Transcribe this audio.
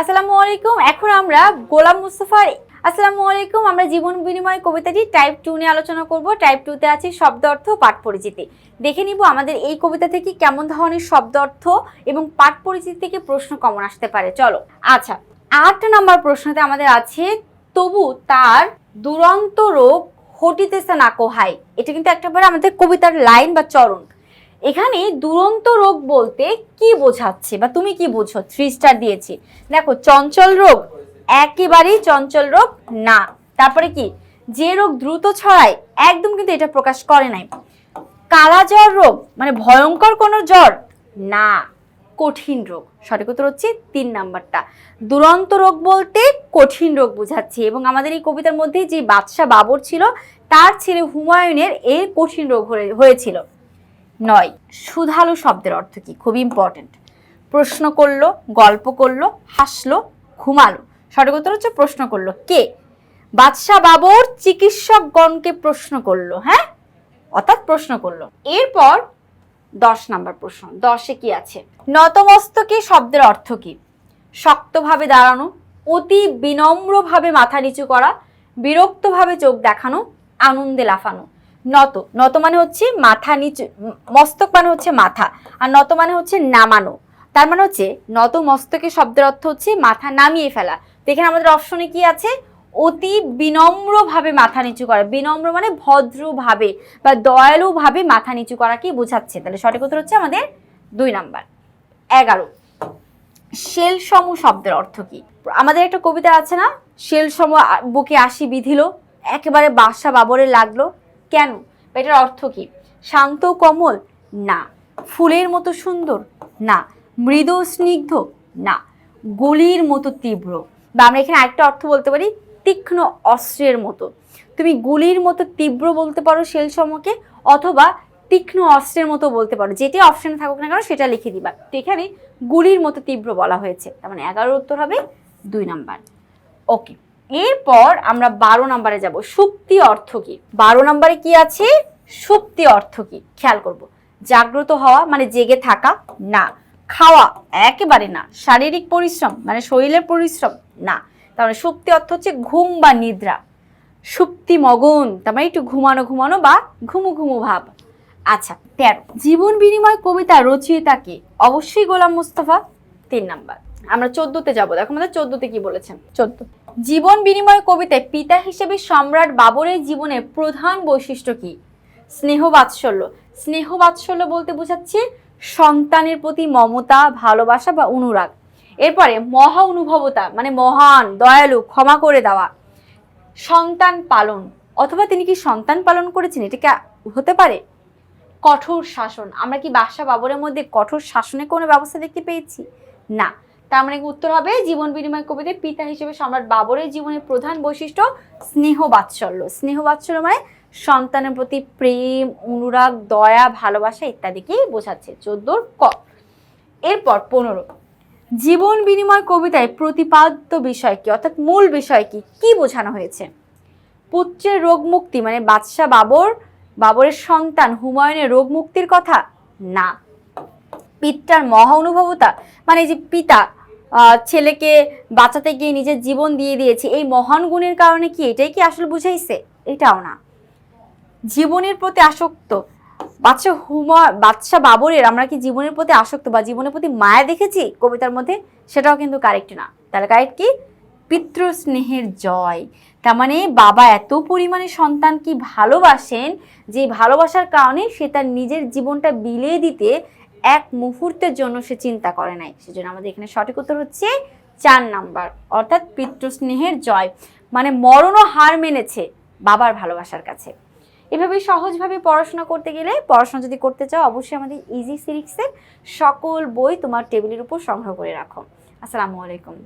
আসসালামু আলাইকুম। এখন আমরা গোলাম মুস্তফার আসসালামু আলাইকুম। আমরা জীবন বিনিময় কবিতাটি টাইপ টু নিয়ে আলোচনা করব। টাইপ টুতে আছে শব্দ অর্থ পাঠ পরিচিতি। দেখে নিব আমাদের এই কবিতা থেকে কেমন ধরনের শব্দ অর্থ এবং পাঠ পরিচিতি থেকে প্রশ্ন কমন আসতে পারে। চলো। আচ্ছা আট নম্বর প্রশ্নতে আমাদের আছে, তবু তার দুরন্ত রোগ হটিতেছে না কোহাই এটা কিন্তু একেবারে আমাদের কবিতার লাইন বা চরণ। এখানে দুরন্ত রোগ বলতে কি বোঝাচ্ছে বা তুমি কি বোঝো? থ্রি স্টার দিয়েছি। দেখো, চঞ্চল রোগ একেবারেই চঞ্চল রোগ না। তারপরে কি? যে রোগ দ্রুত ছড়ায়, একদম কিন্তু এটা প্রকাশ করে নাই। কালা জ্বর রোগ মানে ভয়ঙ্কর কোনো জ্বর না। কঠিন রোগ। সঠিক উত্তর হচ্ছে তিন নাম্বারটা। দুরন্ত রোগ বলতে কঠিন রোগ বোঝাচ্ছে এবং আমাদের এই কবিতার মধ্যে যে বাদশাহ বাবর ছিল, তার ছেলে হুমায়ুনের এই কঠিন রোগ হয়ে- হয়েছিল। নয়। সুধালু শব্দের অর্থ কি? খুব ইম্পর্টেন্ট প্রশ্ন করল, গল্প করল, হাসলো, ঘুমালো। সঠিক উত্তর হচ্ছে প্রশ্ন করল। কে? বাদশাহ বাবর চিকিৎসকগণকে প্রশ্ন করল হ্যাঁ? অর্থাৎ প্রশ্ন করল। এরপর দশ নাম্বার প্রশ্ন, দশে কি আছে? নতমস্তকে শব্দের অর্থ কি? শক্তভাবে দাঁড়ানো, অতি বিনম্রভাবে মাথা নিচু করা, বিরক্তভাবে চোখ দেখানো, আনন্দে লাফানো। নত। নত মানে হচ্ছে মাথা নিচু মস্তক মানে হচ্ছে মাথা, আর নত মানে হচ্ছে নামানো। তার মানে হচ্ছে নত মস্তকে শব্দের অর্থ হচ্ছে মাথা নামিয়ে ফেলা। তো এখানে আমাদের অপশনে কি আছে? অতি বিনম্রভাবে মাথা নিচু করা। বিনম্র মানে ভদ্রভাবে বা দয়ালুভাবে মাথা নিচু করা কি বোঝাচ্ছে? তাহলে সঠিক উত্তর হচ্ছে আমাদের দুই নাম্বার। এগারো। শেলসম শব্দের অর্থ কি? আমাদের একটা কবিতা আছে না? শেলসম বুকে আসি বিধিল, একেবারে বাসা বাবরে লাগল কেন? এটার অর্থ কি? শান্ত কমল? না। ফুলের মতো সুন্দর? না। মৃদু স্নিগ্ধ? না। গুলির মতো তীব্র? বা আমরা এখানে আরেকটা অর্থ বলতে পারি তীক্ষ্ণ অস্ত্রের মতো। তুমি গুলির মতো তীব্র বলতে পারো শেল সমকে অথবা তীক্ষ্ণ অস্ত্রের মতো বলতে পারো। যেটি অপশনে থাকুক না কেন, সেটা লিখে দিবা। তো এখানে গুলির মতো তীব্র বলা হয়েছে। তার মানে এগারোর উত্তর হবে দুই নাম্বার। ওকে। এরপর আমরা বারো নাম্বারে যাব। সুপ্তি অর্থ কি? বারো নাম্বারে কি আছে? সুপ্তি অর্থ কি? খেয়াল করব। জাগ্রত হওয়া মানে জেগে থাকা? না। খাওয়া? একেবারে না। শারীরিক পরিশ্রম? মানে শরীরের পরিশ্রম? না। তার মানে সুপ্তি অর্থ হচ্ছে ঘুম বা নিদ্রা। সুপ্তি মগন। তার মানে একটু ঘুমানো ঘুমানো বা ঘুমু ঘুমু ভাব। আচ্ছা তেরো। জীবন বিনিময় কবিতা রচয়িতাকে অবশ্যই গোলাম মুস্তফা। তিন নাম্বার। আমরা চোদ্দতে যাব। দেখো আমাদের চোদ্দতে কি বলেছেন? চোদ্দ। জীবন বিনিময় কবিতায় পিতা হিসেবে সম্রাট বাবরের জীবনের প্রধান বৈশিষ্ট্য কি? স্নেহ বাৎসল্য। স্নেহ বাৎসল্য বলতে বোঝাচ্ছে সন্তানের প্রতি মমতা, ভালোবাসা বা অনুরাগ। এরপরে মহা অনুভবতা মানে মহান, দয়ালু, ক্ষমা করে দেওয়া। সন্তান পালন, অথবা তিনি কি সন্তান পালন করেছেন? এটা কি হতে পারে? কঠোর শাসন। আমরা কি বাসা বাবরের মধ্যে কঠোর শাসনের কোনো ব্যবস্থা দেখতে পেয়েছি? না। তার মানে উত্তর হবে জীবন বিনিময় কবিতায় পিতা হিসেবে সম্রাট বাবরের জীবনের প্রধান বৈশিষ্ট্য স্নেহ বাৎসল্য। স্নেহ বাৎসল্য মানে সন্তানের প্রতি প্রেম, অনুরাগ, দয়া, ভালোবাসা ইত্যাদিকেই বোঝাচ্ছে। চোদ্দোর ক। এরপর পনেরো। জীবন বিনিময় কবিতায় প্রতিপাদ্য বিষয় কি, অর্থাৎ মূল বিষয় কি কি বোঝানো হয়েছে? পুত্রের রোগ মুক্তি মানে বাদশাহ বাবর, বাবরের সন্তান হুমায়ুনের রোগ মুক্তির কথা? না। পিতার মহা অনুভবতা মানে যে পিতা ছেলেকে বাঁচাতে গিয়ে নিজের জীবন দিয়ে দিয়েছে। এই মহান গুণের কারণে কি এটাই কি আসলে বুঝাইছে? এটাও না। জীবনের প্রতি আসক্ত। বাচ্চা হুমা বাচ্চা বাবরের আমরা কি জীবনের প্রতি আসক্ত বা জীবনের প্রতি মায়া দেখেছি কবিতার মধ্যে? সেটাও কিন্তু কারেক্ট না। তাহলে কারেক্ট কি? পিতৃ স্নেহের জয়। তার মানে বাবা এত পরিমাণে সন্তান কি ভালোবাসেন যে ভালোবাসার কারণে সে তার নিজের জীবনটা বিলিয়ে দিতে এক মুহূর্তের জন্য সে চিন্তা করে নাই। সেজন্য আমাদের এখানে সঠিক উত্তর হচ্ছে চার নাম্বার, অর্থাৎ পিতৃস্নেহের জয় মানে মরণও হার মেনেছে বাবার ভালোবাসার কাছে। এভাবে সহজভাবে পড়াশোনা করতে গেলে, পড়াশোনা যদি করতে চাও, অবশ্যই আমাদের ইজি সিরিক্সের সকল বই তোমার টেবিলের উপর সংগ্রহ করে রাখো। আসসালামু আলাইকুম।